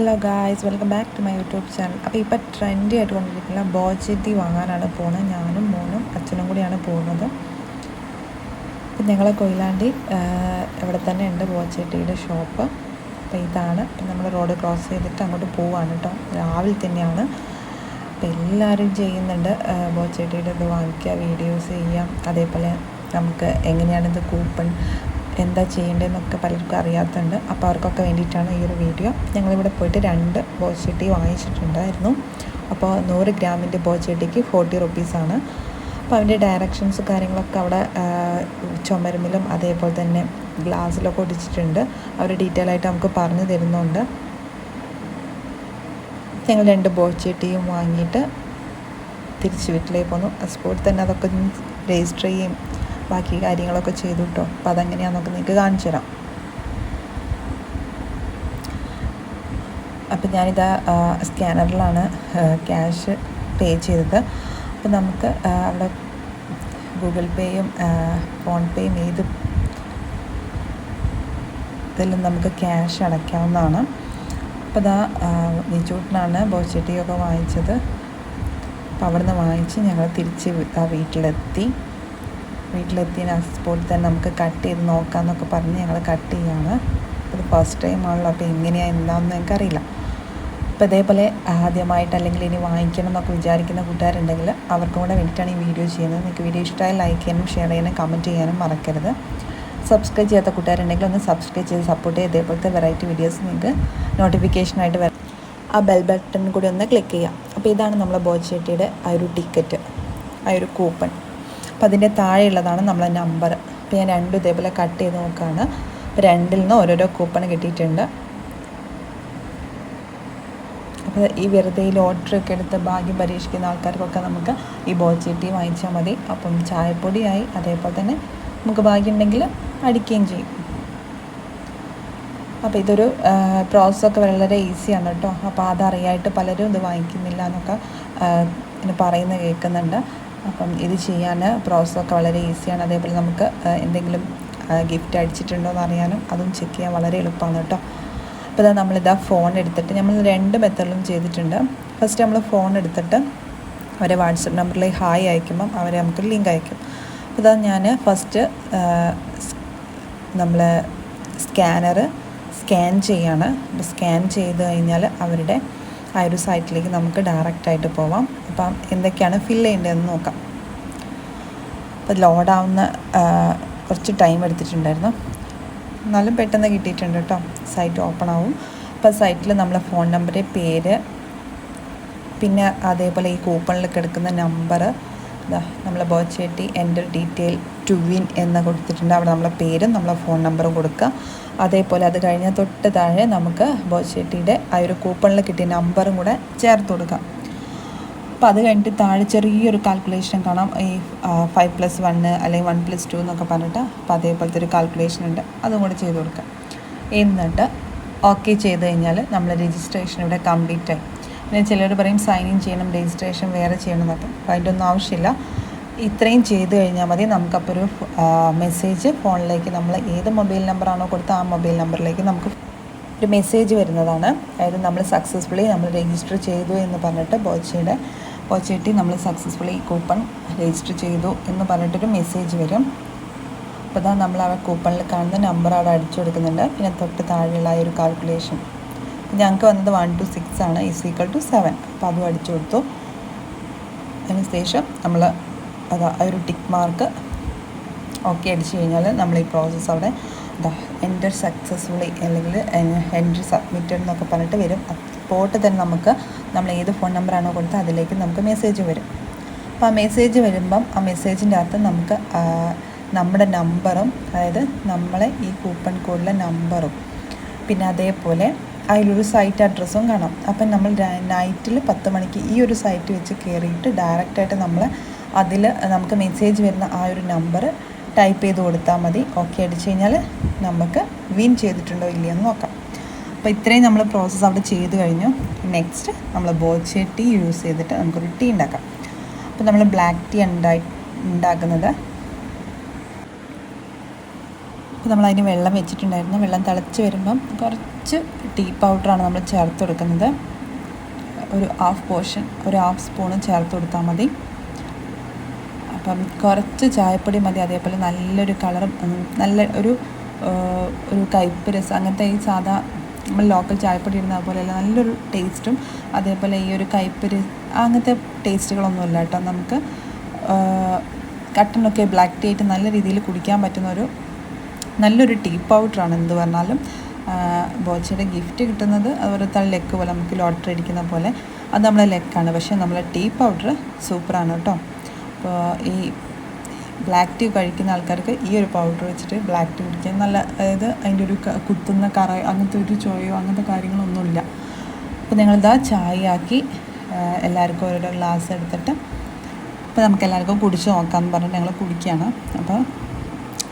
Hello guys welcome back to my YouTube channel. അപ്പോൾ ഇപ്പോൾ trendy ആയിട്ട് കൊണ്ടിരിക്കുന്ന ബോജെത്തി വാങ്ങാനാണ് പോകുന്നത്. ഞാനും മോനും അച്ഛനും കൂടിയാണ് പോകുന്നത്. അപ്പം ഞങ്ങളെ കൊയിലാണ്ടി ഇവിടെ തന്നെ ഉണ്ട് ബോജെട്ടിയുടെ ഷോപ്പ്. അപ്പോൾ ഇതാണ്. അപ്പം നമ്മൾ റോഡ് ക്രോസ് ചെയ്തിട്ട് അങ്ങോട്ട് പോവാണ് കേട്ടോ രാവിലെ തന്നെയാണ്. അപ്പം എല്ലാവരും ചെയ്യുന്നുണ്ട്. ബോജെട്ടിയുടെ ഇത് വാങ്ങിക്കുക വീഡിയോസ് ചെയ്യാം. അതേപോലെ നമുക്ക് എങ്ങനെയാണിത് കൂപ്പൺ എന്താ ചെയ്യേണ്ടതെന്നൊക്കെ പലർക്കും അറിയാത്തുണ്ട് അപ്പോൾ അവർക്കൊക്കെ വേണ്ടിയിട്ടാണ് ഈ ഒരു വീഡിയോ. ഞങ്ങളിവിടെ പോയിട്ട് രണ്ട് ബോച്ചട്ടി വാങ്ങിച്ചിട്ടുണ്ടായിരുന്നു. അപ്പോൾ നൂറ് ഗ്രാമിന്റെ ബോച്ചട്ടിക്ക് ഫോർട്ടി റുപ്പീസാണ് അപ്പോൾ അതിന്റെ ഡയറക്ഷൻസ് കാര്യങ്ങളൊക്കെ അവിടെ ചുമരുമിലും അതേപോലെ തന്നെ ഗ്ലാസ്സിലൊക്കെ ഒടിച്ചിട്ടുണ്ട് അവർ ഡീറ്റെയിൽ ആയിട്ട് നമുക്ക് പറഞ്ഞു തരുന്നുണ്ട്. ഞങ്ങൾ രണ്ട് ബോച്ചട്ടിയും വാങ്ങിയിട്ട് തിരിച്ച് വീട്ടിലേക്ക് പോന്നു. സ്പോട്ടിൽ തന്നെ അതൊക്കെ രജിസ്റ്റർ ചെയ്യും ബാക്കി കാര്യങ്ങളൊക്കെ ചെയ്തു കേട്ടോ അപ്പോൾ അതെങ്ങനെയാണെന്നൊക്കെ നിങ്ങൾക്ക് കാണിച്ചു തരാം. അപ്പം ഞാനിതാ സ്കാനറിലാണ് ക്യാഷ് പേ ചെയ്തത്. അപ്പം നമുക്ക് അവിടെ ഗൂഗിൾ പേയും ഫോൺ പേയും ഏത് ഇതിലും നമുക്ക് ക്യാഷ് അടയ്ക്കാവുന്നതാണ്. അപ്പോൾ ഇതാ നിജൂട്ടിനാണ് ബോച്ചട്ടിയൊക്കെ വാങ്ങിച്ചത്. അപ്പോൾ അവിടെ നിന്ന് വാങ്ങിച്ച് ഞങ്ങൾ തിരിച്ച് വീട്ടിലെത്തി. വീട്ടിലെത്തി സ്പോട്ടിൽ തന്നെ നമുക്ക് കട്ട് ചെയ്ത് നോക്കാമെന്നൊക്കെ പറഞ്ഞ് ഞങ്ങൾ കട്ട് ചെയ്യാണ്. ഇത് ഫസ്റ്റ് ടൈം ആണല്ലോ അപ്പോൾ എങ്ങനെയാണ് എന്താണെന്ന് എനിക്കറിയില്ല. അപ്പോൾ ഇതേപോലെ ആദ്യമായിട്ട് അല്ലെങ്കിൽ ഇനി വാങ്ങിക്കണം എന്നൊക്കെ വിചാരിക്കുന്ന കൂട്ടുകാരുണ്ടെങ്കിൽ അവർക്കും കൂടെ വേണ്ടിയിട്ടാണ് ഈ വീഡിയോ ചെയ്യുന്നത്. നിങ്ങൾക്ക് വീഡിയോ ഇഷ്ടമായി ലൈക്ക് ചെയ്യാനും ഷെയർ ചെയ്യാനും കമന്റ് ചെയ്യാനും മറക്കരുത്. സബ്സ്ക്രൈബ് ചെയ്യാത്ത കൂട്ടുകാരുണ്ടെങ്കിൽ ഒന്ന് സബ്സ്ക്രൈബ് ചെയ്ത് സപ്പോർട്ട് ചെയ്ത് ഇതേപോലത്തെ വെറൈറ്റി വീഡിയോസ് നിങ്ങൾക്ക് നോട്ടിഫിക്കേഷനായിട്ട് വരാം. ആ ബെൽ ബട്ടൺ കൂടി ഒന്ന് ക്ലിക്ക് ചെയ്യാം അപ്പോൾ ഇതാണ് നമ്മളെ ബോച്ചേട്ടിയുടെ ആ ഒരു ടിക്കറ്റ് ആ ഒരു കൂപ്പൺ അപ്പോൾ അതിന്റെ താഴെയുള്ളതാണ് നമ്മളെ നമ്പർ. അപ്പോൾ ഞാൻ രണ്ടും ഇതേപോലെ കട്ട് ചെയ്ത് നോക്കുകയാണ് രണ്ടിൽ നിന്ന് ഓരോരോ കൂപ്പൺ കിട്ടിയിട്ടുണ്ട്. അപ്പോൾ ഈ വെറുതെ ഈ ലോട്ടറി ഒക്കെ എടുത്ത് ഭാഗ്യം പരീക്ഷിക്കുന്ന ആൾക്കാർക്കൊക്കെ നമുക്ക് ഈ ബോച്ചെട്ടി വാങ്ങിച്ചാൽ മതി. അപ്പം ചായപ്പൊടിയായി അതേപോലെ തന്നെ നമുക്ക് ഭാഗ്യം ഉണ്ടെങ്കിൽ അടിക്കുകയും ചെയ്യും. അപ്പോൾ ഇതൊരു പ്രോസസ്സൊക്കെ വളരെ ഈസിയാണ് കേട്ടോ. അപ്പോൾ അതറിയായിട്ട് പലരും ഇത് വാങ്ങിക്കുന്നില്ല എന്നൊക്കെ പറയുന്നത് കേൾക്കുന്നുണ്ട്. അപ്പം ഇത് ചെയ്യാൻ പ്രോസസ്സൊക്കെ വളരെ ഈസിയാണ് അതേപോലെ നമുക്ക് എന്തെങ്കിലും ഗിഫ്റ്റ് അടിച്ചിട്ടുണ്ടോ എന്ന് അറിയാനും അതും ചെക്ക് ചെയ്യാൻ വളരെ എളുപ്പമാണ് കേട്ടോ. അപ്പോൾ ഇതാ നമ്മളിതാ ഫോൺ എടുത്തിട്ട് നമ്മൾ രണ്ട് മെത്തേഡിലും ചെയ്തിട്ടുണ്ട്. ഫസ്റ്റ് നമ്മൾ ഫോൺ എടുത്തിട്ട് അവരെ വാട്സപ്പ് നമ്പറിലേക്ക് ഹായ് അയക്കുമ്പം അവരെ നമുക്ക് ലിങ്ക് അയക്കും. അപ്പോൾ ഇതാ ഞാൻ ഫസ്റ്റ് നമ്മൾ സ്കാനർ സ്കാൻ ചെയ്യാണ്. അപ്പോൾ സ്കാൻ ചെയ്ത് കഴിഞ്ഞാൽ അവരുടെ ആ ഒരു സൈറ്റിലേക്ക് നമുക്ക് ഡയറക്റ്റായിട്ട് പോവാം. അപ്പം എന്തൊക്കെയാണ് ഫില്ല് ചെയ്യേണ്ടതെന്ന് നോക്കാം. അപ്പോൾ ലോഡാവുന്ന കുറച്ച് ടൈം എടുത്തിട്ടുണ്ടായിരുന്നു. എന്നാലും പെട്ടെന്ന് കിട്ടിയിട്ടുണ്ട് കേട്ടോ. സൈറ്റ് ഓപ്പൺ ആവും. അപ്പോൾ സൈറ്റിൽ നമ്മളെ ഫോൺ നമ്പർ പേര് പിന്നെ അതേപോലെ ഈ കൂപ്പണിൽ കിടക്കുന്ന നമ്പർ ഇതാ ബർത്ത് ബോച്ചേട്ടി എന്റെ ഡീറ്റെയിൽ ടു വിൻ എന്ന് കൊടുത്തിട്ടുണ്ട്. അവിടെ നമ്മളെ പേരും നമ്മളെ ഫോൺ നമ്പറും കൊടുക്കുക. അതേപോലെ അത് കഴിഞ്ഞാൽ തൊട്ട് താഴെ നമുക്ക് ബോച്ചേട്ടിയുടെ ആ ഒരു കൂപ്പണിൽ കിട്ടിയ നമ്പറും കൂടെ ചേർത്ത് കൊടുക്കാം അപ്പോൾ അത് കഴിഞ്ഞിട്ട് താഴെ ചെറിയൊരു കാൽക്കുലേഷൻ കാണാം. ഈ ഫൈവ് പ്ലസ് വണ്ണ് അല്ലെങ്കിൽ വൺ പ്ലസ് ടു എന്നൊക്കെ പറഞ്ഞിട്ട് അപ്പോൾ അതേപോലത്തെ ഒരു കാൽക്കുലേഷൻ ഉണ്ട്. അതും കൂടെ ചെയ്ത് കൊടുക്കാം എന്നിട്ട് ഓക്കെ ചെയ്ത് കഴിഞ്ഞാൽ നമ്മൾ രജിസ്ട്രേഷൻ ഇവിടെ കംപ്ലീറ്റ് ആയി. പിന്നെ ചിലർ പറയും സൈൻ ഇൻ ചെയ്യണം രജിസ്ട്രേഷൻ വേറെ ചെയ്യണം എന്നൊക്കെ. അപ്പോൾ അതിന്റെ ഒന്നും ആവശ്യമില്ല. ഇത്രയും ചെയ്തു കഴിഞ്ഞാൽ മതി. നമുക്കപ്പോൾ ഒരു മെസ്സേജ് ഫോണിലേക്ക് നമ്മൾ ഏത് മൊബൈൽ നമ്പറാണോ കൊടുത്ത ആ മൊബൈൽ നമ്പറിലേക്ക് നമുക്ക് ഒരു മെസ്സേജ് വരുന്നതാണ്. അതായത് നമ്മൾ സക്സസ്ഫുള്ളി നമ്മൾ രജിസ്റ്റർ ചെയ്തു എന്ന് പറഞ്ഞിട്ട് ബോച്ചയുടെ ബോച്ചേട്ടി നമ്മൾ സക്സസ്ഫുള്ളി കൂപ്പൺ രജിസ്റ്റർ ചെയ്തു എന്ന് പറഞ്ഞിട്ടൊരു മെസ്സേജ് വരും. അപ്പോൾ നമ്മൾ ആ കൂപ്പണിൽ കാണുന്ന നമ്പർ അവിടെ അടിച്ചു കൊടുക്കുന്നുണ്ട്. പിന്നെ തൊട്ട് താഴെയുള്ള ആ ഒരു കാൽക്കുലേഷൻ ഞങ്ങൾക്ക് വന്നത് വൺ ടു സിക്സ് ആണ് ഈസ് ഈക്വൽ ടു സെവൻ അപ്പോൾ അതും അടിച്ചു കൊടുത്തു. അതിനുശേഷം നമ്മൾ അതാ ഒരു ടിക്ക് മാർക്ക് ഓക്കെ അടിച്ചു കഴിഞ്ഞാൽ നമ്മൾ ഈ പ്രോസസ്സ് അവിടെ ഇതാ എന്റർ സക്സസ്ഫുള്ളി അല്ലെങ്കിൽ എന്റർ സബ്മിറ്റഡ് എന്നൊക്കെ പറഞ്ഞിട്ട് വരും. പോട്ട് തന്നെ നമുക്ക് നമ്മൾ ഏത് ഫോൺ നമ്പറാണോ കൊടുത്തത് അതിലേക്ക് നമുക്ക് മെസ്സേജ് വരും. അപ്പോൾ ആ മെസ്സേജ് വരുമ്പം ആ മെസ്സേജിന്റെ അകത്ത് നമുക്ക് നമ്മുടെ നമ്പറും അതായത് നമ്മളെ ഈ കൂപ്പൺ കോഡിലെ നമ്പറും പിന്നെ അതേപോലെ അതിലൊരു സൈറ്റ് അഡ്രസ്സും കാണാം. അപ്പം നമ്മൾ നൈറ്റിൽ പത്ത് മണിക്ക് ഈ ഒരു സൈറ്റ് വെച്ച് കയറിയിട്ട് ഡയറക്റ്റായിട്ട് നമ്മൾ അതിൽ നമുക്ക് മെസ്സേജ് വരുന്ന ആ ഒരു നമ്പർ ടൈപ്പ് ചെയ്ത് കൊടുത്താൽ മതി. ഓക്കെ അടിച്ചു കഴിഞ്ഞാൽ നമുക്ക് വിൻ ചെയ്തിട്ടുണ്ടോ ഇല്ലയെന്ന് നോക്കാം. അപ്പോൾ ഇത്രയും നമ്മൾ പ്രോസസ്സ് അവിടെ ചെയ്ത് കഴിഞ്ഞു. നെക്സ്റ്റ് നമ്മൾ ബോച്ചെ ടീ യൂസ് ചെയ്തിട്ട് നമുക്കൊരു ടീ ഉണ്ടാക്കാം. അപ്പോൾ നമ്മൾ ബ്ലാക്ക് ടീ ഉണ്ടാക്കുന്നത് അപ്പോൾ നമ്മൾ അതിന് വെള്ളം വെച്ചിട്ടുണ്ടായിരുന്നു. വെള്ളം തിളച്ച് വരുമ്പം കുറച്ച് ടീ പൗഡറാണ് നമ്മൾ ചേർത്ത് കൊടുക്കുന്നത്. ഒരു ഹാഫ് പോർഷൻ ഒരു ഹാഫ് സ്പൂണ് ചേർത്ത് കൊടുത്താൽ മതി. അപ്പം കുറച്ച് ചായപ്പൊടി മതി. അതേപോലെ നല്ലൊരു കളറും നല്ല ഒരു ഒരു കയ്പ്പ് രസം. അങ്ങനത്തെ ഈ സാധാ നമ്മൾ ലോക്കൽ ചായപ്പൊടി ഇടുന്ന പോലെയല്ല നല്ലൊരു ടേസ്റ്റും. അതേപോലെ ഈ ഒരു കയ്പ്പ് അങ്ങനത്തെ ടേസ്റ്റുകളൊന്നുമില്ല കേട്ടോ. നമുക്ക് കട്ടനൊക്കെ ബ്ലാക്ക് ടീ ആയിട്ട് നല്ല രീതിയിൽ കുടിക്കാൻ പറ്റുന്ന ഒരു നല്ലൊരു ടീ പൗഡറാണ് എന്ത് പറഞ്ഞാലും ബോച്ചയുടെ ഗിഫ്റ്റ് കിട്ടുന്നത് അതുപോലെ തന്നെ ലെക്ക് പോലെ നമുക്ക് ലോട്ടറി അടിക്കുന്ന പോലെ. അത് നമ്മളെ ലെക്കാണ്. പക്ഷേ നമ്മളെ ടീ പൗഡർ സൂപ്പറാണ് കേട്ടോ. അപ്പോൾ ഈ ബ്ലാക്ക് ടീ കഴിക്കുന്ന ആൾക്കാർക്ക് ഈ ഒരു പൗഡർ വെച്ചിട്ട് ബ്ലാക്ക് ടീ കുടിക്കാൻ നല്ല അതായത് അതിന്റെ ഒരു കുത്തുന്ന കറ അങ്ങനത്തെ ഒരു ചോയോ അങ്ങനത്തെ കാര്യങ്ങളൊന്നുമില്ല. അപ്പോൾ ഞങ്ങളിതാ ചായ ആക്കി എല്ലാവർക്കും ഓരോരോ ഗ്ലാസ് എടുത്തിട്ട് അപ്പോൾ നമുക്ക് എല്ലാവർക്കും കുടിച്ച് നോക്കാമെന്ന് പറഞ്ഞിട്ട് ഞങ്ങൾ കുടിക്കുകയാണ്. അപ്പോൾ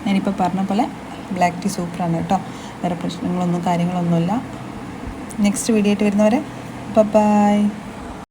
ഞാനിപ്പോൾ പറഞ്ഞ പോലെ ബ്ലാക്ക് ടീ സൂപ്പറാണ് കേട്ടോ. വേറെ പ്രശ്നങ്ങളൊന്നും കാര്യങ്ങളൊന്നുമില്ല. നെക്സ്റ്റ് വീഡിയോ ആയിട്ട് വരുന്നവരെ ബൈ